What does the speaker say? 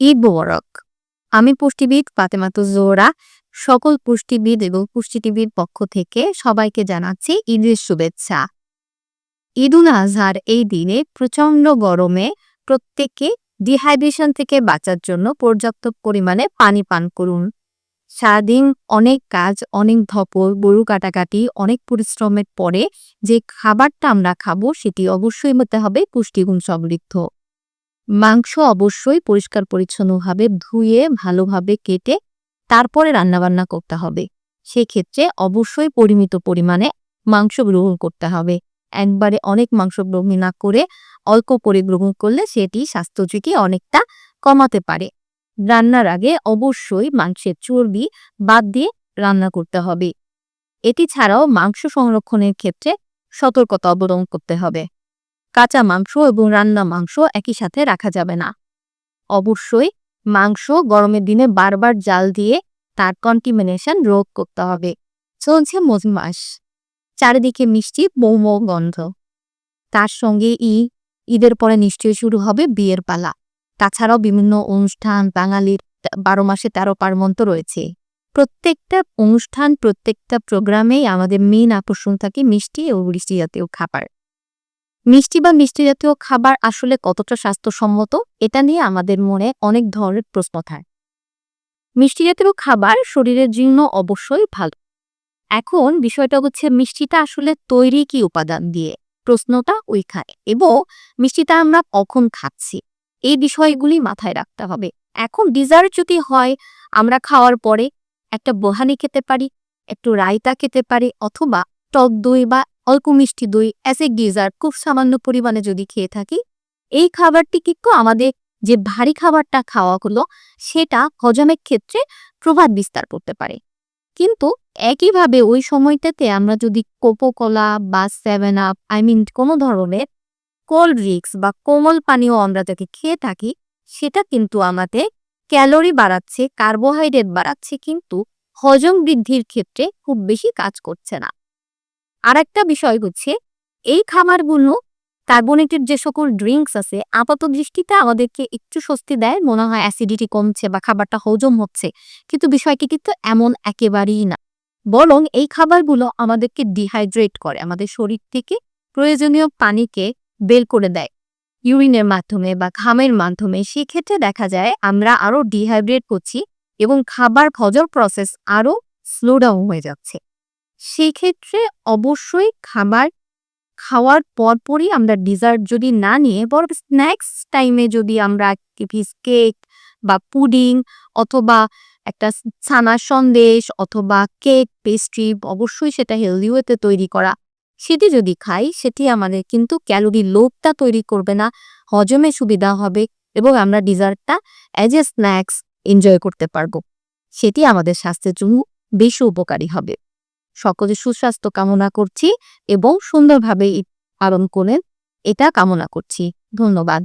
ঈদ মোবারক। আমি পুষ্টিবিদ ফাতেমাতু জোহরা সকল পুষ্টিবিদ এবং পুষ্টি টিভির পক্ষ থেকে সবাইকে জানাচ্ছি ঈদের শুভেচ্ছা। ঈদ উল আজহার এই দিনে প্রচণ্ড গরমে প্রত্যেকে ডিহাইড্রেশন থেকে বাঁচার জন্য পর্যাপ্ত পরিমাণে পানি পান করুন। সারাদিন অনেক কাজ, অনেক ধপল, গরু কাটাকাটি, অনেক পরিশ্রমের পরে যে খাবারটা আমরা খাব সেটি অবশ্যই হতে হবে পুষ্টিগুণ সমৃদ্ধ। মাংস অবশ্যই পরিষ্কার পরিচ্ছন্নভাবে ধুয়ে ভালোভাবে কেটে তারপরে রান্নাবান্না করতে হবে। সেক্ষেত্রে অবশ্যই পরিমিত পরিমাণে মাংস গ্রহণ করতে হবে। একবারে অনেক মাংস গ্রহণ না করে অল্প করে গ্রহণ করলে সেটি স্বাস্থ্য ঝুঁকি অনেকটা কমাতে পারে। রান্নার আগে অবশ্যই মাংসের চর্বি বাদ দিয়ে রান্না করতে হবে। এটি ছাড়াও মাংস সংরক্ষণের ক্ষেত্রে সতর্কতা অবলম্বন করতে হবে। কাঁচা মাংস এবং রান্না মাংস একই সাথে রাখা যাবে না। অবশ্যই, মাংস গরমের দিনে বারবার জাল দিয়ে তার কন্টিমিনেশন রোধ করতে হবে। চলছে মজ মাস চারিদিকে মিষ্টি মৌম গন্ধ। তার সঙ্গে ই, ঈদের পরে নিশ্চয়ই শুরু হবে বিয়ের পালা। তাছাড়াও বিভিন্ন অনুষ্ঠান, বাঙালির বারো মাসে তেরো পার্বণ তো রয়েছে। প্রত্যেকটা অনুষ্ঠান, প্রত্যেকটা প্রোগ্রামেই আমাদের মেন আকর্ষণ থাকে মিষ্টি ও বৃষ্টি জাতীয় খাবার। মিষ্টি বা মিষ্টি জাতীয় খাবার আসলে কতটা স্বাস্থ্যসম্মত, এটা নিয়ে আমাদের মনে অনেক ধরনের প্রশ্ন থাকে। মিষ্টি জাতীয় খাবার শরীরের জন্য অবশ্যই ভালো। এখন বিষয়টা হচ্ছে মিষ্টিটা আসলে তৈরি কি উপাদান দিয়ে? প্রশ্নটা ওইখানে। এবং মিষ্টিটা আমরা কখন খাচ্ছি? এই বিষয়গুলি মাথায় রাখতে হবে। এখন ডিজার্ট যদি হয়, আমরা খাওয়ার পরে একটা বহানি খেতে পারি, একটু রায়তা খেতে পারি, অথবা টক দই বা অল্প মিষ্টি দই অ্যাজ ডিজার্ট, খুব সামান্য পরিমাণে যদি খেয়ে থাকি, এই খাবারটি কিন্তু আমাদের যে ভারী খাবারটা খাওয়া হলো, সেটা হজমের ক্ষেত্রে প্রভাব বিস্তার করতে পারে। কিন্তু একইভাবে ওই সময়টাতে আমরা যদি কোকোকলা বা সেভেন আপ আই মিন কোনো ধরনের কোল্ড ড্রিঙ্কস বা কোমল পানীয় আমরা যাকে খেয়ে থাকি, সেটা কিন্তু আমাদের ক্যালোরি বাড়াচ্ছে কার্বোহাইড্রেট বাড়াচ্ছে, কিন্তু হজম বৃদ্ধির ক্ষেত্রে খুব বেশি কাজ করছে না। আর একটা বিষয় হচ্ছে, এই খাবারগুলো কার্বোনেটেড যে সকল ড্রিঙ্কস আছে, আপাত দৃষ্টিতে আমাদেরকে একটু স্বস্তি দেয়, মনে হয় অ্যাসিডিটি কমছে বা খাবারটা হজম হচ্ছে। কিন্তু বিষয়টি কিন্তু এমন একেবারেই না। বরং এই খাবারগুলো আমাদেরকে ডিহাইড্রেট করে, আমাদের শরীর থেকে প্রয়োজনীয় পানিকে বের করে দেয়। ইউরিনের মাধ্যমে বা ঘামের মাধ্যমে, সেক্ষেত্রে দেখা যায় আমরা আরও ডিহাইড্রেট করছি এবং খাবার হজম প্রসেস আরও স্লো ডাউন হয়ে যাচ্ছে। সেক্ষেত্রে অবশ্যই খাবার খাওয়ার পরপরই আমরা ডিজার্ট যদি না নিয়ে বরং স্ন্যাক্স টাইমে যদি আমরা পিস কেক বা পুডিং অথবা একটা ছানা সন্দেশ অথবা কেক পেস্ট্রি অবশ্যই সেটা হেলদি ওয়েতে তৈরি করা। সেটি যদি খাই, সেটি আমাদের কিন্তু ক্যালোরি লোভটা তৈরি করবে না, হজমে সুবিধা হবে এবং আমরা ডিজার্টটা অ্যাজ এ স্ন্যাক্স এনজয় করতে পারব। সেটি আমাদের স্বাস্থ্যের জন্য বেশি উপকারী হবে। সকলে সুস্বাস্থ্য কামনা করছি এবং সুন্দরভাবে পালন করেন এটা কামনা করছি। ধন্যবাদ।